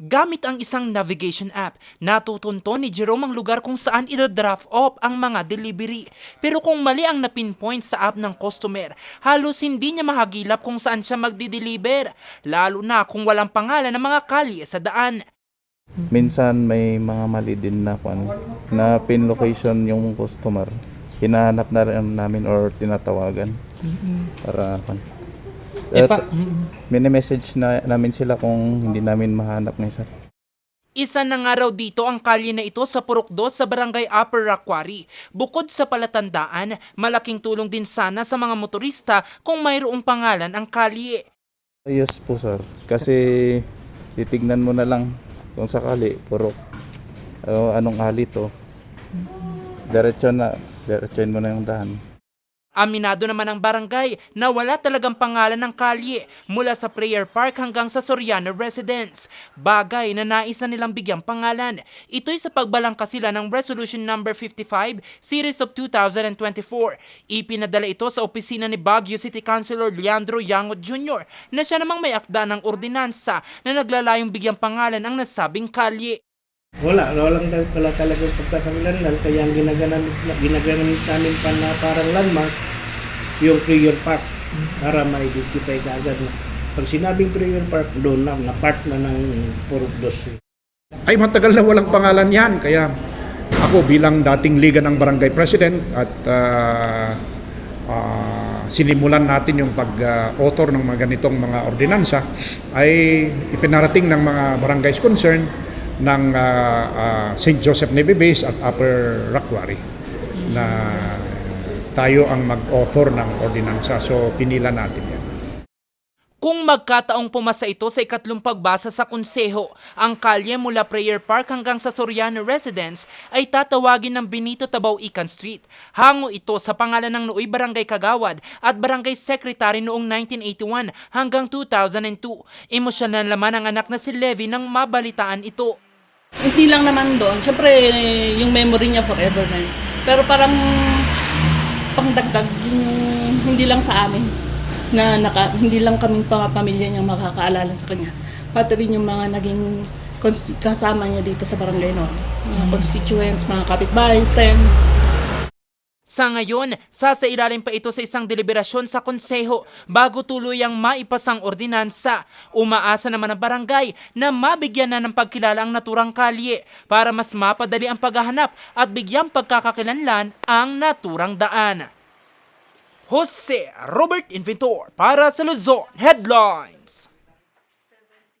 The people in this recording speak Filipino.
Gamit ang isang navigation app, natutunto ni Jerome ang lugar kung saan ida-drop off ang mga delivery. Pero kung mali ang napinpoint sa app ng customer, halos hindi niya mahagilap kung saan siya magdi-deliver. Lalo na kung walang pangalan ng mga kalye sa daan. Minsan may mga mali din na kwan, na pin location yung customer. Hinahanap na rin namin or tinatawagan para kwan. Eh, Eh, pa- message na namin sila kung hindi namin mahanap ngayon sir. Isa na nga raw dito ang kalye na ito sa Purukdo sa Barangay Upper Raquari. Bukod sa palatandaan, malaking tulong din sana sa mga motorista kung mayroong pangalan ang kalye. Yes po sir. Kasi titignan mo na lang kung sakali puro uh, anong ali to. Diretso na, diretsoin mo na yung dahan. Aminado naman ang barangay na wala talagang pangalan ng kalye mula sa Prayer Park hanggang sa Soriano Residence. Bagay na nais na nilang bigyang pangalan. Ito'y sa pagbalangka sila ng Resolution Number 55 Series of 2024. Ipinadala ito sa opisina ni Baguio City Councilor Leandro Yangot Jr. na siya namang may akda ng ordinansa na naglalayong bigyang pangalan ang nasabing kalye. Wala, walang wala talagang pagkakakilanlan. Kaya ang ginagamit, ginagamit namin pa na parang landmark, yung prayer park para ma-identify ka agad na pag sinabing prayer park, doon na, na part na ng Purugdos. Ay matagal na walang pangalan yan. Kaya ako bilang dating liga ng barangay president at ah, ah, sinimulan natin yung pag-author ng mga ganitong mga ordinansa ay ipinarating ng mga barangays concerned ng ah, ah, St. Joseph Navy Base at Upper Rakwari na tayo ang mag-author ng ordinansa. So pinila natin yan. Kung magkataong pumasa ito sa ikatlong pagbasa sa konseho, ang kalye mula Prayer Park hanggang sa Soriano Residence ay tatawagin ng Benito Tabaw Ican Street. Hango ito sa pangalan ng Nooy Barangay Kagawad at Barangay Secretary noong 1981 hanggang 2002. Emosyonal naman ang anak na si Levi nang mabalitaan ito. Hindi lang naman doon. Siyempre, yung memory niya forever na yun. Pero parang pangdagdag, yung hindi lang sa amin, na naka, hindi lang kaming pamilya niya makakaalala sa kanya. Pati rin yung mga naging kasama niya dito sa barangay noon. Mga constituents, mga kapitbahay, friends. Sa ngayon, sasailalim pa ito sa isang deliberasyon sa konseho bago tuluyang maipasang ordinansa. Umaasa naman ang barangay na mabigyan na ng pagkilala ang naturang kalye para mas mapadali ang paghahanap at bigyang pagkakakilanlan ang naturang daan. Jose Robert Inventor para sa Luzon Headlines.